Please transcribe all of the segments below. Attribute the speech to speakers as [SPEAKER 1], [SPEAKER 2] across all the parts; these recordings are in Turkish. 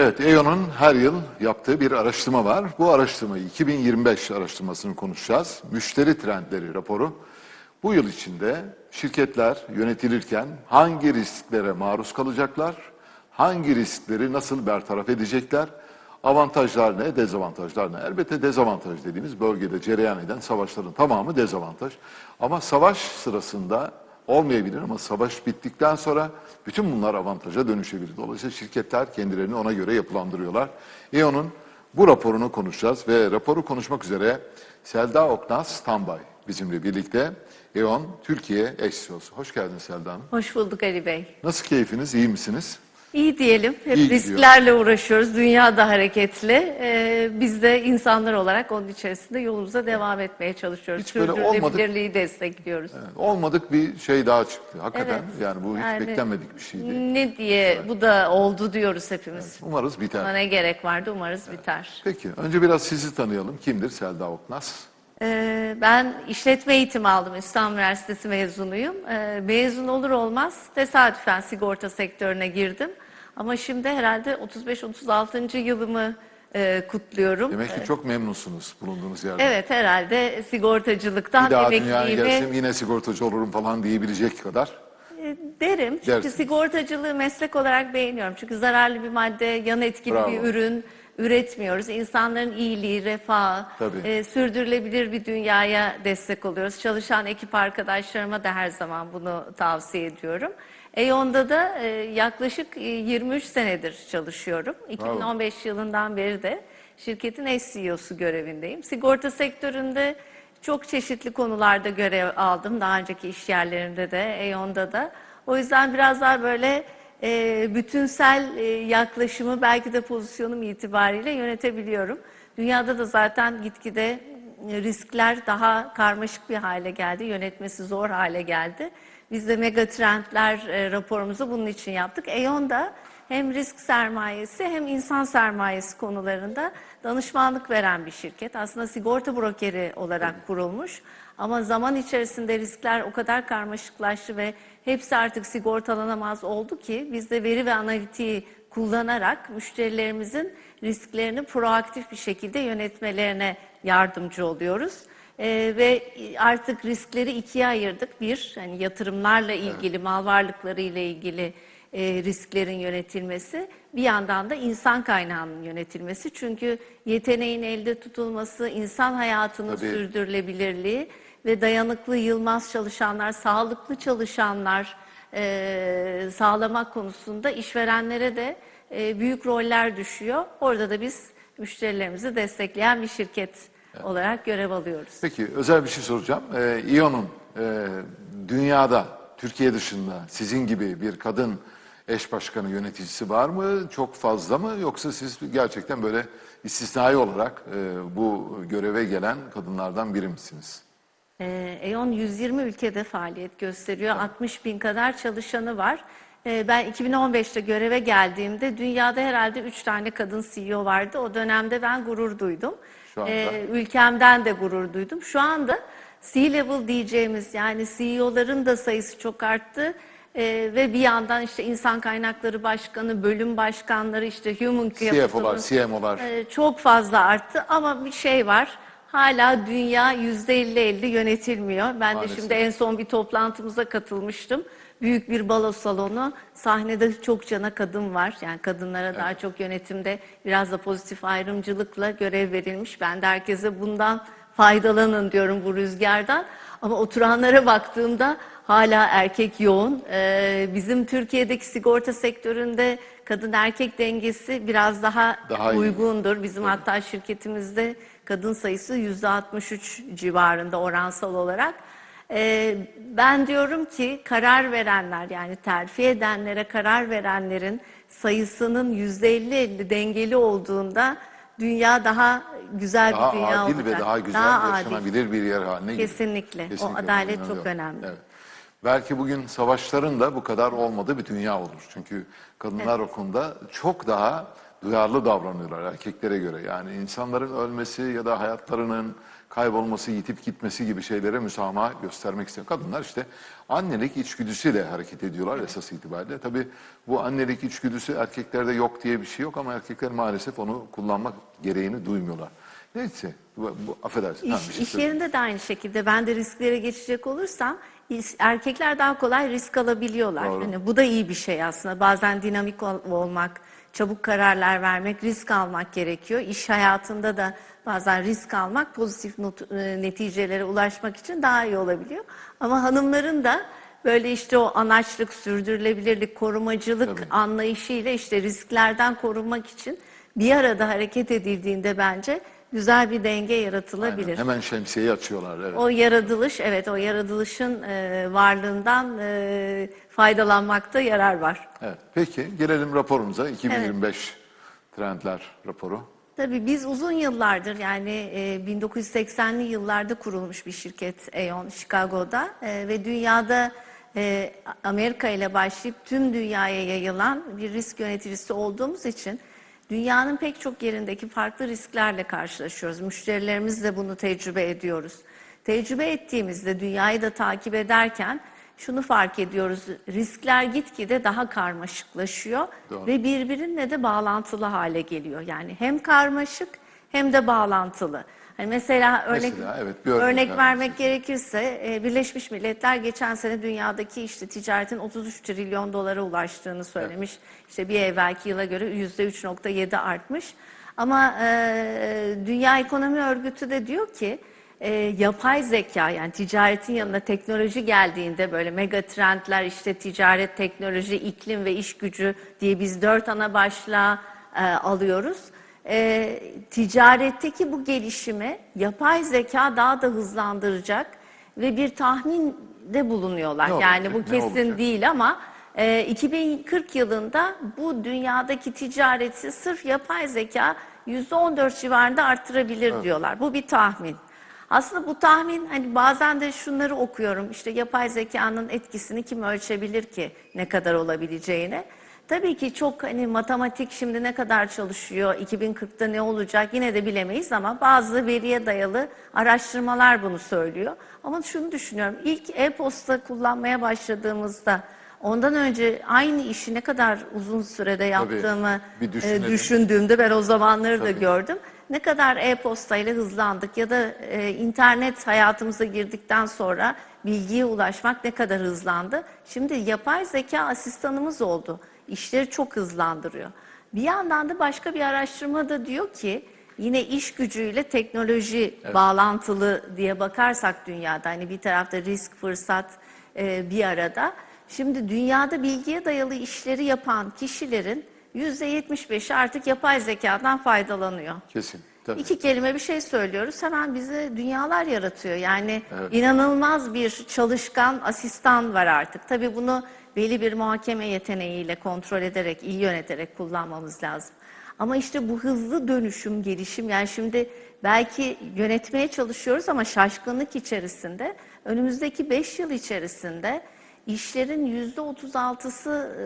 [SPEAKER 1] Evet, EON'un her yıl yaptığı bir araştırma var. Bu araştırmayı 2025 araştırmasını konuşacağız. Müşteri trendleri raporu. Bu yıl içinde şirketler yönetilirken hangi risklere maruz kalacaklar, hangi riskleri nasıl bertaraf edecekler, avantajlar ne, dezavantajlar ne? Elbette dezavantaj dediğimiz bölgede cereyan eden savaşların tamamı dezavantaj. Ama savaş sırasında olmayabilir ama savaş bittikten sonra bütün bunlar avantaja dönüşebilir. Dolayısıyla şirketler kendilerini ona göre yapılandırıyorlar. İON'un bu raporunu konuşacağız ve raporu konuşmak üzere Selda Oknaz Tambay bizimle birlikte. İON Türkiye eş CEO'su. Hoş geldin Selda Hanım.
[SPEAKER 2] Hoş bulduk Ali Bey.
[SPEAKER 1] Nasıl keyfiniz, iyi misiniz?
[SPEAKER 2] İyi diyelim. Hep
[SPEAKER 1] İyi gidiyor.
[SPEAKER 2] risklerle uğraşıyoruz. Dünya da hareketli. Ee, biz de insanlar olarak onun içerisinde yolumuza devam etmeye çalışıyoruz.
[SPEAKER 1] Hiç böyle
[SPEAKER 2] Sürdürülebilirliği destekliyoruz.
[SPEAKER 1] Evet, olmadık bir şey daha çıktı. Hakikaten
[SPEAKER 2] Evet.
[SPEAKER 1] yani bu hiç
[SPEAKER 2] Yani-
[SPEAKER 1] beklenmedik bir şeydi.
[SPEAKER 2] Ne diye bu da oldu diyoruz hepimiz.
[SPEAKER 1] Umarız biter.
[SPEAKER 2] Buna ne gerek vardı umarız biter.
[SPEAKER 1] Peki, önce biraz sizi tanıyalım. Kimdir Selda Oknaz?
[SPEAKER 2] Ee, ben işletme eğitimi aldım. İstanbul Üniversitesi mezunuyum. Ee, mezun olur olmaz tesadüfen sigorta sektörüne girdim. Ama şimdi herhalde 35-36. yılımı e, kutluyorum.
[SPEAKER 1] Demek ki çok memnunsunuz bulunduğunuz yerde.
[SPEAKER 2] Evet herhalde sigortacılıktan
[SPEAKER 1] Bir daha dünyaya
[SPEAKER 2] emekliliğimi
[SPEAKER 1] gelsem yine sigortacı olurum falan diyebilecek kadar.
[SPEAKER 2] e, derim. Çünkü
[SPEAKER 1] Dersiniz.
[SPEAKER 2] sigortacılığı meslek olarak beğeniyorum. Çünkü zararlı bir madde, yan etkili
[SPEAKER 1] Bravo.
[SPEAKER 2] bir ürün üretmiyoruz. İnsanların iyiliği, refahı,
[SPEAKER 1] Tabii.
[SPEAKER 2] e, sürdürülebilir bir dünyaya destek oluyoruz. Çalışan ekip arkadaşlarıma da her zaman bunu tavsiye ediyorum. EYON'da da e, yaklaşık e, 23 senedir çalışıyorum. 2015 yılından beri de şirketin eş CEO'su görevindeyim. Sigorta sektöründe çok çeşitli konularda görev aldım. Daha önceki iş yerlerimde de, EYON'da da. O yüzden biraz daha böyle e, bütünsel e, yaklaşımı belki de pozisyonum itibariyle yönetebiliyorum. Dünyada da zaten gitgide e, riskler daha karmaşık bir hale geldi, yönetmesi zor hale geldi. Biz de mega trendler e, raporumuzu bunun için yaptık. E.ON da hem risk sermayesi hem insan sermayesi konularında danışmanlık veren bir şirket. Aslında sigorta brokeri olarak kurulmuş. Ama zaman içerisinde riskler o kadar karmaşıklaştı ve hepsi artık sigortalanamaz oldu ki biz de veri ve analitiği kullanarak müşterilerimizin risklerini proaktif bir şekilde yönetmelerine yardımcı oluyoruz. Ee, ve artık riskleri ikiye ayırdık. Bir, hani yatırımlarla ilgili, mal varlıkları ile ilgili e, risklerin yönetilmesi. Bir yandan da insan kaynağının yönetilmesi. Çünkü yeteneğin elde tutulması, insan hayatının
[SPEAKER 1] Tabii.
[SPEAKER 2] sürdürülebilirliği ve dayanıklı, yılmaz çalışanlar, sağlıklı çalışanlar e, sağlamak konusunda işverenlere de e, büyük roller düşüyor. Orada da biz müşterilerimizi destekleyen bir şirket olarak görev alıyoruz.
[SPEAKER 1] Peki özel bir şey soracağım. Ee, İON'un e, dünyada, Türkiye dışında sizin gibi bir kadın eş başkanı yöneticisi var mı? Çok fazla mı? Yoksa siz gerçekten böyle istisnai olarak e, bu göreve gelen kadınlardan biri misiniz?
[SPEAKER 2] Ee, E.ON 120 ülkede faaliyet gösteriyor. 60 bin kadar çalışanı var. Ee, Ben 2015'te göreve geldiğimde dünyada herhalde 3 tane kadın CEO vardı. O dönemde ben gurur duydum.
[SPEAKER 1] Şu anda?
[SPEAKER 2] Ee, ülkemden de gurur duydum. Şu anda C-level diyeceğimiz yani CEO'ların da sayısı çok arttı. Ee, ve bir yandan işte insan kaynakları başkanı, bölüm başkanları, işte human
[SPEAKER 1] CFO'lar, CMO'lar.
[SPEAKER 2] ee, çok fazla arttı ama bir şey var. Hala dünya yüzde 50-50 yönetilmiyor. Ben
[SPEAKER 1] Maalesef.
[SPEAKER 2] de şimdi en son bir toplantımıza katılmıştım. Büyük bir balo salonu. Sahnede çok cana kadın var. Yani kadınlara daha çok yönetimde biraz da pozitif ayrımcılıkla görev verilmiş. Ben de herkese bundan faydalanın diyorum bu rüzgardan. Ama oturanlara baktığımda hala erkek yoğun. Ee, bizim Türkiye'deki sigorta sektöründe kadın erkek dengesi biraz daha,
[SPEAKER 1] Daha iyi.
[SPEAKER 2] uygundur. Bizim hatta şirketimizde kadın sayısı yüzde 63 civarında oransal olarak. Ee, ben diyorum ki karar verenler yani terfi edenlere karar verenlerin sayısının yüzde 50-50 dengeli olduğunda dünya daha güzel
[SPEAKER 1] Daha
[SPEAKER 2] bir dünya
[SPEAKER 1] adil
[SPEAKER 2] olacak.
[SPEAKER 1] ve daha güzel
[SPEAKER 2] Daha adil.
[SPEAKER 1] yaşanabilir bir yer haline gelir.
[SPEAKER 2] Kesinlikle. O adalet çok önemli.
[SPEAKER 1] Evet. Belki bugün savaşların da bu kadar olmadığı bir dünya olur. Çünkü kadınlar o konuda çok daha duyarlı davranıyorlar erkeklere göre. Yani insanların ölmesi ya da hayatlarının kaybolması, yitip gitmesi gibi şeylere müsamaha göstermek istiyor. Kadınlar işte annelik içgüdüsüyle hareket ediyorlar esas itibariyle. Tabii bu annelik içgüdüsü erkeklerde yok diye bir şey yok ama erkekler maalesef onu kullanmak gereğini duymuyorlar. Neyse, bu, bu affedersin. Ha,
[SPEAKER 2] İş,
[SPEAKER 1] bir şey
[SPEAKER 2] iş yerinde de aynı şekilde ben de risklere geçecek olursam erkekler daha kolay risk alabiliyorlar.
[SPEAKER 1] Doğru.
[SPEAKER 2] Hani bu da iyi bir şey aslında. Bazen dinamik ol- olmak, çabuk kararlar vermek, risk almak gerekiyor. İş hayatında da bazen risk almak pozitif not- e, neticelere ulaşmak için daha iyi olabiliyor. Ama hanımların da böyle işte o anaçlık, sürdürülebilirlik, korumacılık anlayışıyla işte risklerden korunmak için bir arada hareket edildiğinde bence güzel bir denge yaratılabilir.
[SPEAKER 1] Aynen, Hemen şemsiyeyi açıyorlar. Evet.
[SPEAKER 2] O yaratılış, evet o yaratılışın e, varlığından e, faydalanmakta yarar var.
[SPEAKER 1] Evet. Peki gelelim raporumuza. 2025 trendler raporu.
[SPEAKER 2] Tabii biz uzun yıllardır yani e, 1980'li yıllarda kurulmuş bir şirket Aeon Chicago'da e, ve dünyada e, Amerika ile başlayıp tüm dünyaya yayılan bir risk yöneticisi olduğumuz için dünyanın pek çok yerindeki farklı risklerle karşılaşıyoruz. Müşterilerimizle bunu tecrübe ediyoruz. Tecrübe ettiğimizde dünyayı da takip ederken şunu fark ediyoruz. Riskler gitgide daha karmaşıklaşıyor
[SPEAKER 1] Doğru.
[SPEAKER 2] ve birbirine de bağlantılı hale geliyor. Yani hem karmaşık hem de bağlantılı. Hani mesela örnek
[SPEAKER 1] Mesela, evet, bir örnek
[SPEAKER 2] örnek,
[SPEAKER 1] vermek
[SPEAKER 2] vermek gerekirse e, Birleşmiş Milletler geçen sene dünyadaki işte ticaretin 33 trilyon dolara ulaştığını söylemiş. İşte bir evvelki yıla göre %3.7 artmış. Ama e, Dünya Ekonomi Örgütü de diyor ki e, yapay zeka yani ticaretin yanına teknoloji geldiğinde böyle mega trendler işte ticaret, teknoloji, iklim ve iş gücü diye biz dört ana başlığa e, alıyoruz. E, ticaretteki bu gelişimi yapay zeka daha da hızlandıracak ve bir tahminde bulunuyorlar.
[SPEAKER 1] Ne
[SPEAKER 2] yani
[SPEAKER 1] olacak,
[SPEAKER 2] bu kesin değil ama e, 2040 yılında bu dünyadaki ticareti sırf yapay zeka %14 civarında arttırabilir diyorlar. Bu bir tahmin. Aslında bu tahmin hani bazen de şunları okuyorum işte yapay zekanın etkisini kim ölçebilir ki ne kadar olabileceğini. Tabii ki çok hani matematik şimdi ne kadar çalışıyor, 2040'ta ne olacak yine de bilemeyiz ama bazı veriye dayalı araştırmalar bunu söylüyor. Ama şunu düşünüyorum, ilk e-posta kullanmaya başladığımızda ondan önce aynı işi ne kadar uzun sürede yaptığımı
[SPEAKER 1] bir
[SPEAKER 2] e, düşündüğümde ben o zamanları da
[SPEAKER 1] Tabii.
[SPEAKER 2] gördüm. Ne kadar e-postayla hızlandık ya da e, internet hayatımıza girdikten sonra bilgiye ulaşmak ne kadar hızlandı. Şimdi yapay zeka asistanımız oldu. İşleri çok hızlandırıyor. Bir yandan da başka bir araştırma da diyor ki yine iş gücüyle teknoloji bağlantılı diye bakarsak dünyada hani bir tarafta risk fırsat e, bir arada. Şimdi dünyada bilgiye dayalı işleri yapan kişilerin %75'i artık yapay zekadan faydalanıyor.
[SPEAKER 1] Kesin. Tabii.
[SPEAKER 2] İki kelime bir şey söylüyoruz hemen bize dünyalar yaratıyor. Yani
[SPEAKER 1] Evet.
[SPEAKER 2] inanılmaz bir çalışkan asistan var artık. Tabii bunu belli bir muhakeme yeteneğiyle kontrol ederek, iyi yöneterek kullanmamız lazım. Ama işte bu hızlı dönüşüm, gelişim yani şimdi belki yönetmeye çalışıyoruz ama şaşkınlık içerisinde önümüzdeki 5 yıl içerisinde işlerin yüzde 36'sı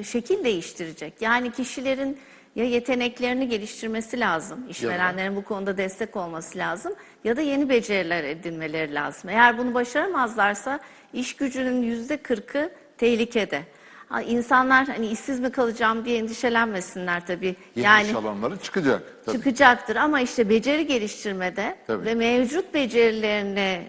[SPEAKER 2] e, şekil değiştirecek. Yani kişilerin ya yeteneklerini geliştirmesi lazım, işverenlerin bu konuda destek olması lazım ya da yeni beceriler edinmeleri lazım. Eğer bunu başaramazlarsa iş gücünün yüzde 40'ı tehlikede. Ha, İnsanlar hani işsiz mi kalacağım diye endişelenmesinler tabii.
[SPEAKER 1] Yeni
[SPEAKER 2] yani
[SPEAKER 1] iş alanları çıkacak. Tabii.
[SPEAKER 2] çıkacaktır ama işte beceri geliştirmede
[SPEAKER 1] Tabii.
[SPEAKER 2] ve mevcut becerilerini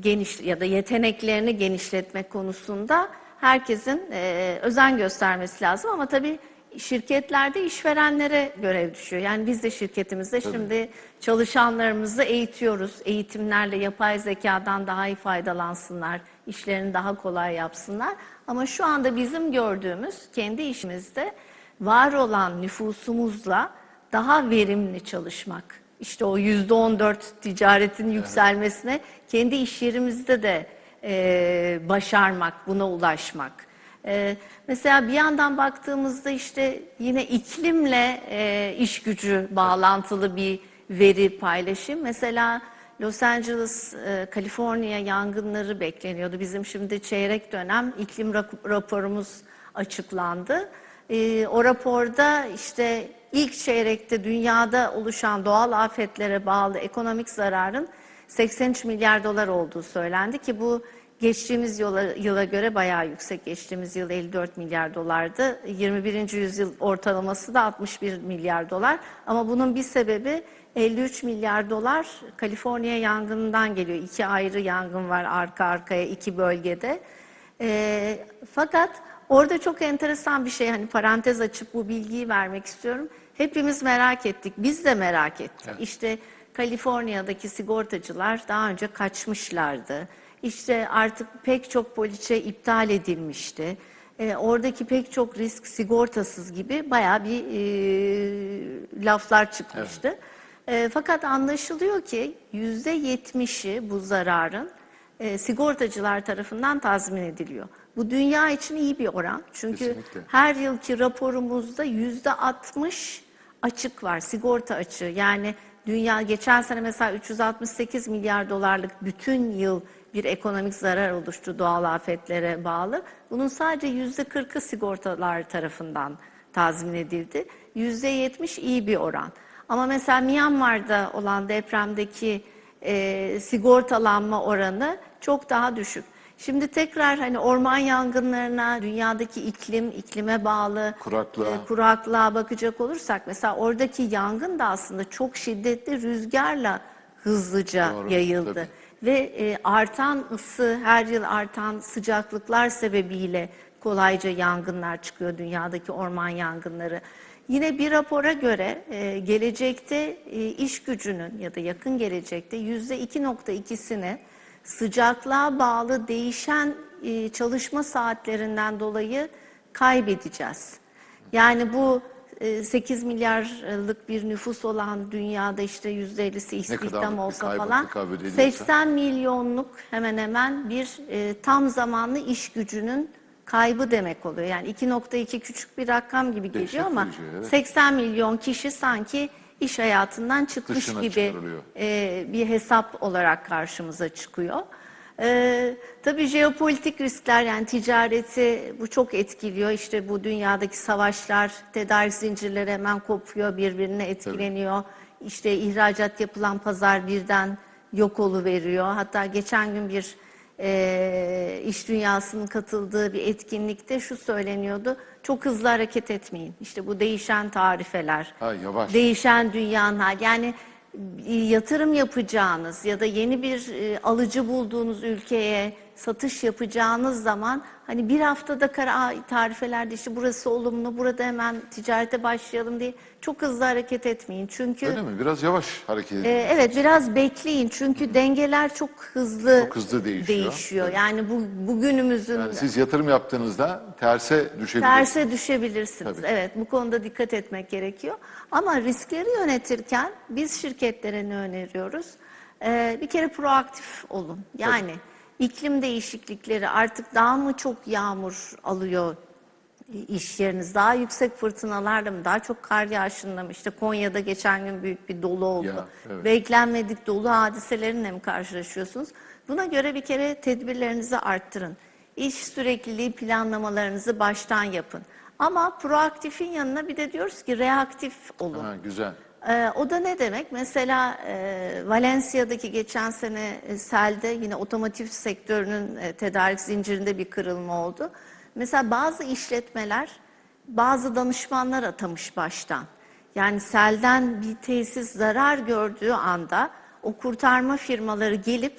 [SPEAKER 2] geniş ya da yeteneklerini genişletmek konusunda herkesin e, özen göstermesi lazım ama tabii şirketlerde işverenlere görev düşüyor. Yani biz de şirketimizde şimdi çalışanlarımızı eğitiyoruz. Eğitimlerle yapay zekadan daha iyi faydalansınlar, işlerini daha kolay yapsınlar. Ama şu anda bizim gördüğümüz kendi işimizde var olan nüfusumuzla daha verimli çalışmak. İşte o yüzde on dört ticaretin yükselmesine kendi iş yerimizde de e, başarmak, buna ulaşmak. E, mesela bir yandan baktığımızda işte yine iklimle e, iş gücü bağlantılı bir veri paylaşım. Mesela Los Angeles, e, Kaliforniya yangınları bekleniyordu. Bizim şimdi çeyrek dönem iklim rap- raporumuz açıklandı. E, o raporda işte ilk çeyrekte dünyada oluşan doğal afetlere bağlı ekonomik zararın 83 milyar dolar olduğu söylendi ki bu geçtiğimiz yıla, yıla göre bayağı yüksek. Geçtiğimiz yıl 54 milyar dolardı. 21. yüzyıl ortalaması da 61 milyar dolar. Ama bunun bir sebebi 53 milyar dolar Kaliforniya yangınından geliyor. İki ayrı yangın var arka arkaya iki bölgede. Ee, fakat orada çok enteresan bir şey hani parantez açıp bu bilgiyi vermek istiyorum. Hepimiz merak ettik. Biz de merak ettik. İşte Kaliforniya'daki sigortacılar daha önce kaçmışlardı. İşte artık pek çok poliçe iptal edilmişti. Ee, oradaki pek çok risk sigortasız gibi bayağı bir e, laflar çıkmıştı. E, fakat anlaşılıyor ki yüzde yetmişi bu zararın e, sigortacılar tarafından tazmin ediliyor. Bu dünya için iyi bir oran. Çünkü
[SPEAKER 1] Kesinlikle.
[SPEAKER 2] her yılki raporumuzda yüzde 60 açık var, sigorta açığı. Yani dünya geçen sene mesela 368 milyar dolarlık bütün yıl bir ekonomik zarar oluştu doğal afetlere bağlı. Bunun sadece yüzde 40'ı sigortalar tarafından tazmin edildi. Yüzde 70 iyi bir oran. Ama mesela Myanmar'da olan depremdeki e, sigortalanma oranı çok daha düşük. Şimdi tekrar hani orman yangınlarına, dünyadaki iklim, iklime bağlı
[SPEAKER 1] Kuraklığa.
[SPEAKER 2] e, kuraklığa bakacak olursak mesela oradaki yangın da aslında çok şiddetli rüzgarla hızlıca
[SPEAKER 1] Doğru,
[SPEAKER 2] yayıldı.
[SPEAKER 1] tabii.
[SPEAKER 2] Ve e, artan ısı, her yıl artan sıcaklıklar sebebiyle kolayca yangınlar çıkıyor dünyadaki orman yangınları. Yine bir rapora göre e, gelecekte e, iş gücünün ya da yakın gelecekte yüzde 2.2'sini sıcaklığa bağlı değişen e, çalışma saatlerinden dolayı kaybedeceğiz. Yani bu 8 milyarlık bir nüfus olan dünyada işte %50'si
[SPEAKER 1] kadarlık
[SPEAKER 2] istihdam olsa falan
[SPEAKER 1] kaybediliyorsa?
[SPEAKER 2] 80 milyonluk hemen hemen bir e, tam zamanlı iş gücünün kaybı demek oluyor. Yani 2.2 küçük bir rakam gibi
[SPEAKER 1] Dehşet
[SPEAKER 2] geliyor ama
[SPEAKER 1] verici, evet.
[SPEAKER 2] 80 milyon kişi sanki iş hayatından çıkmış
[SPEAKER 1] Dışına
[SPEAKER 2] gibi e, bir hesap olarak karşımıza çıkıyor. E, tabii jeopolitik riskler yani ticareti bu çok etkiliyor. İşte bu dünyadaki savaşlar, tedarik zincirleri hemen kopuyor, birbirine etkileniyor. İşte ihracat yapılan pazar birden yok veriyor. Hatta geçen gün bir e, iş dünyasının katıldığı bir etkinlikte şu söyleniyordu. Çok hızlı hareket etmeyin. İşte bu değişen tarifeler,
[SPEAKER 1] Ha, yavaş.
[SPEAKER 2] değişen dünyanın. Yani yatırım yapacağınız ya da yeni bir e, alıcı bulduğunuz ülkeye satış yapacağınız zaman hani bir haftada kara "Aa, tarifelerde işte burası olumlu, burada hemen ticarete başlayalım diye çok hızlı hareket etmeyin. Çünkü
[SPEAKER 1] Öyle mi? Biraz yavaş hareket edin.
[SPEAKER 2] ee, evet biraz bekleyin çünkü dengeler çok hızlı
[SPEAKER 1] Çok hızlı değişiyor.
[SPEAKER 2] değişiyor. Yani bu bugünümüzün
[SPEAKER 1] Yani siz yatırım yaptığınızda terse düşebilirsiniz.
[SPEAKER 2] terse düşebilirsiniz.
[SPEAKER 1] Tabii.
[SPEAKER 2] Evet bu konuda dikkat etmek gerekiyor. Ama riskleri yönetirken biz şirketlere ne öneriyoruz? Ee, bir kere proaktif olun. Yani iklim değişiklikleri artık daha mı çok yağmur alıyor iş yeriniz daha yüksek fırtınalarla mı daha çok kar yağışında mı işte Konya'da geçen gün büyük bir dolu oldu.
[SPEAKER 1] Ya, evet.
[SPEAKER 2] Beklenmedik dolu hadiselerinle mi karşılaşıyorsunuz? Buna göre bir kere tedbirlerinizi arttırın. İş sürekliliği planlamalarınızı baştan yapın. Ama proaktifin yanına bir de diyoruz ki reaktif olun.
[SPEAKER 1] Ha, güzel.
[SPEAKER 2] Ee, o da ne demek? Mesela e, Valencia'daki geçen sene e, selde yine otomotiv sektörünün e, tedarik zincirinde bir kırılma oldu. Mesela bazı işletmeler bazı danışmanlar atamış baştan. Yani selden bir tesis zarar gördüğü anda o kurtarma firmaları gelip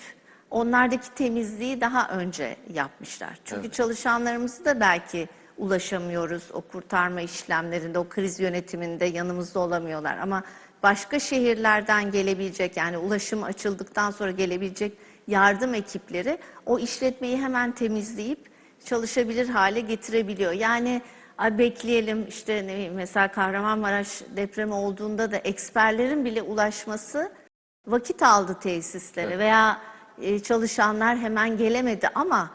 [SPEAKER 2] onlardaki temizliği daha önce yapmışlar. Çünkü çalışanlarımızı da belki ulaşamıyoruz o kurtarma işlemlerinde, o kriz yönetiminde yanımızda olamıyorlar. Ama başka şehirlerden gelebilecek yani ulaşım açıldıktan sonra gelebilecek yardım ekipleri o işletmeyi hemen temizleyip çalışabilir hale getirebiliyor. Yani "Ay bekleyelim işte ne bileyim, mesela Kahramanmaraş depremi olduğunda da eksperlerin bile ulaşması vakit aldı tesislere veya e, çalışanlar hemen gelemedi ama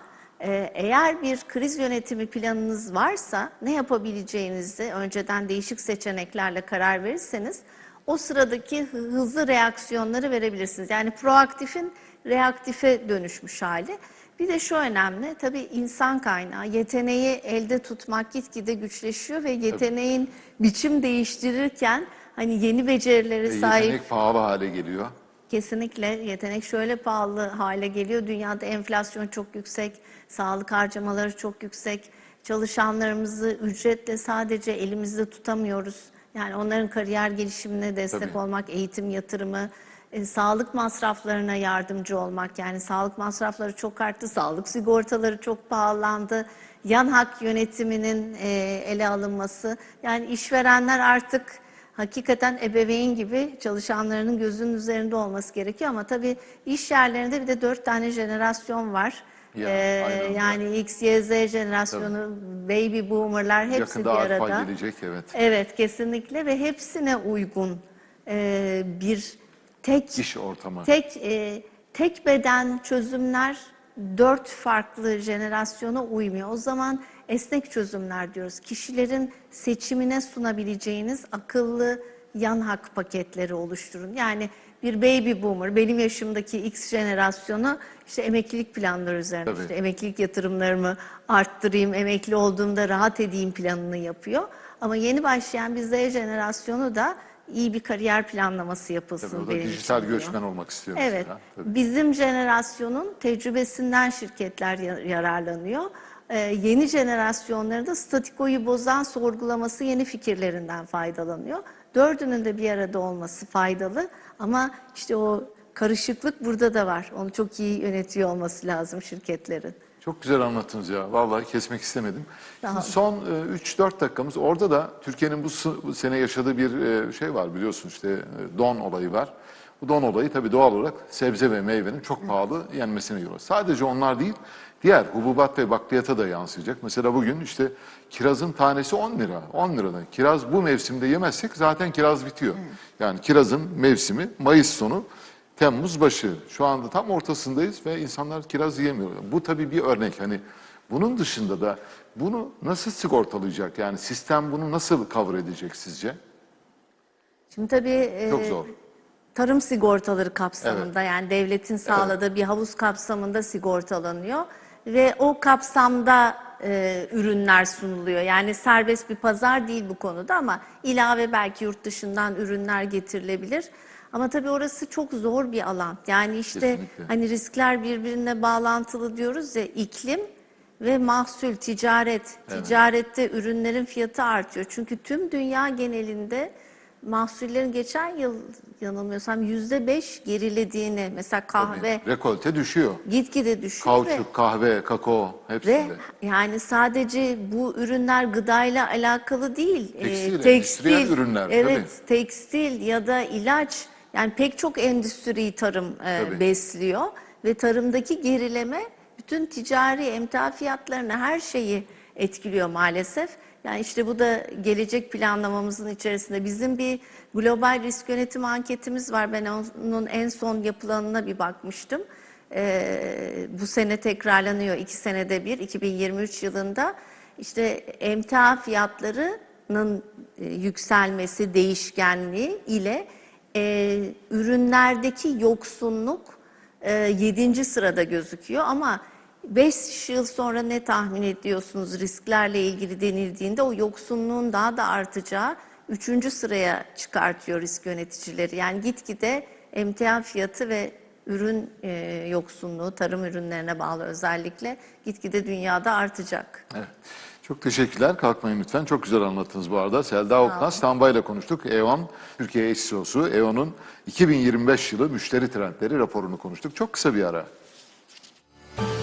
[SPEAKER 2] eğer bir kriz yönetimi planınız varsa ne yapabileceğinizi önceden değişik seçeneklerle karar verirseniz o sıradaki hı- hızlı reaksiyonları verebilirsiniz. Yani proaktifin reaktife dönüşmüş hali. Bir de şu önemli, tabii insan kaynağı, yeteneği elde tutmak gitgide güçleşiyor ve yeteneğin biçim değiştirirken hani yeni becerileri
[SPEAKER 1] Ve
[SPEAKER 2] sahip
[SPEAKER 1] yetenek pahalı hale geliyor.
[SPEAKER 2] Kesinlikle yetenek şöyle pahalı hale geliyor. Dünyada enflasyon çok yüksek, sağlık harcamaları çok yüksek. Çalışanlarımızı ücretle sadece elimizde tutamıyoruz. Yani onların kariyer gelişimine destek
[SPEAKER 1] Tabii.
[SPEAKER 2] olmak, eğitim yatırımı, e, sağlık masraflarına yardımcı olmak. Yani sağlık masrafları çok arttı, sağlık sigortaları çok pahalandı. Yan hak yönetiminin e, ele alınması. Yani işverenler artık hakikaten ebeveyn gibi çalışanlarının gözünün üzerinde olması gerekiyor ama tabii iş yerlerinde bir de dört tane jenerasyon var.
[SPEAKER 1] Ya,
[SPEAKER 2] Ee,
[SPEAKER 1] öyle.
[SPEAKER 2] yani X, Y, Z jenerasyonu, baby boomerlar hepsi
[SPEAKER 1] Yakında
[SPEAKER 2] bir
[SPEAKER 1] alfa
[SPEAKER 2] arada.
[SPEAKER 1] gelecek evet.
[SPEAKER 2] Evet kesinlikle ve hepsine uygun e, bir tek
[SPEAKER 1] İş ortamı.
[SPEAKER 2] tek e, tek beden çözümler dört farklı jenerasyona uymuyor. O zaman esnek çözümler diyoruz. Kişilerin seçimine sunabileceğiniz akıllı yan hak paketleri oluşturun. Yani bir baby boomer, benim yaşımdaki X jenerasyonu işte emeklilik planları üzerine,
[SPEAKER 1] Tabii.
[SPEAKER 2] işte emeklilik yatırımlarımı arttırayım, emekli olduğumda rahat edeyim planını yapıyor. Ama yeni başlayan bir Z jenerasyonu da iyi bir kariyer planlaması yapılsın
[SPEAKER 1] Tabii o da dijital
[SPEAKER 2] için diyor.
[SPEAKER 1] göçmen olmak istiyor
[SPEAKER 2] Evet.
[SPEAKER 1] mesela. Tabii.
[SPEAKER 2] Bizim jenerasyonun tecrübesinden şirketler ya- yararlanıyor. Ee, yeni jenerasyonların da statikoyu bozan sorgulaması yeni fikirlerinden faydalanıyor. Dördünün de bir arada olması faydalı ama işte o karışıklık burada da var. Onu çok iyi yönetiyor olması lazım şirketlerin.
[SPEAKER 1] Çok güzel anlattınız ya. Vallahi kesmek istemedim. Şimdi son e, 3-4 dakikamız. Orada da Türkiye'nin bu, sene yaşadığı bir e, şey var biliyorsun işte e, don olayı var. Bu don olayı tabii doğal olarak sebze ve meyvenin çok pahalı yenmesine yol. Sadece onlar değil, diğer hububat ve bakliyata da yansıyacak. Mesela bugün işte kirazın tanesi 10 lira. 10 liradan. Kiraz bu mevsimde yemezsek zaten kiraz bitiyor. Yani kirazın mevsimi Mayıs sonu Temmuz başı. Şu anda tam ortasındayız ve insanlar kiraz yiyemiyor. Bu tabii bir örnek. Hani bunun dışında da bunu nasıl sigortalayacak? Yani sistem bunu nasıl cover edecek sizce?
[SPEAKER 2] Şimdi tabii e,
[SPEAKER 1] Çok zor.
[SPEAKER 2] tarım sigortaları kapsamında yani devletin sağladığı bir havuz kapsamında sigortalanıyor ve o kapsamda e, ürünler sunuluyor. Yani serbest bir pazar değil bu konuda ama ilave belki yurt dışından ürünler getirilebilir. Ama tabii orası çok zor bir alan. Yani işte
[SPEAKER 1] Kesinlikle.
[SPEAKER 2] hani riskler birbirine bağlantılı diyoruz ya iklim ve mahsul, ticaret. Ticarette ürünlerin fiyatı artıyor. Çünkü tüm dünya genelinde mahsullerin geçen yıl yanılmıyorsam yüzde beş gerilediğini mesela kahve
[SPEAKER 1] Rekolte düşüyor.
[SPEAKER 2] gitgide düşüyor ve,
[SPEAKER 1] Kauçuk, kahve, kakao
[SPEAKER 2] ve
[SPEAKER 1] hepsinde.
[SPEAKER 2] yani sadece bu ürünler gıdayla alakalı değil. Ee,
[SPEAKER 1] Tekstil, endüstriyel ürünler,
[SPEAKER 2] Evet, tekstil ya da ilaç yani pek çok endüstriyi tarım e,
[SPEAKER 1] Tabii.
[SPEAKER 2] besliyor ve tarımdaki gerileme bütün ticari emtia fiyatlarını her şeyi etkiliyor maalesef. Yani işte bu da gelecek planlamamızın içerisinde bizim bir global risk yönetim anketimiz var. Ben onun en son yapılanına bir bakmıştım. Ee, bu sene tekrarlanıyor iki senede bir 2023 yılında işte emtia fiyatlarının e, yükselmesi değişkenliği ile e, ürünlerdeki yoksunluk e, 7. sırada gözüküyor ama 5 yıl sonra ne tahmin ediyorsunuz risklerle ilgili denildiğinde o yoksunluğun daha da artacağı 3. sıraya çıkartıyor risk yöneticileri. Yani gitgide emtia fiyatı ve ürün e, yoksunluğu tarım ürünlerine bağlı özellikle gitgide dünyada artacak.
[SPEAKER 1] Evet. Çok teşekkürler. Kalkmayın lütfen. Çok güzel anlattınız bu arada. Selda Oknaz, Tamba ile konuştuk. E.ON, Türkiye HCO'su. E.ON'un 2025 yılı müşteri trendleri raporunu konuştuk. Çok kısa bir ara.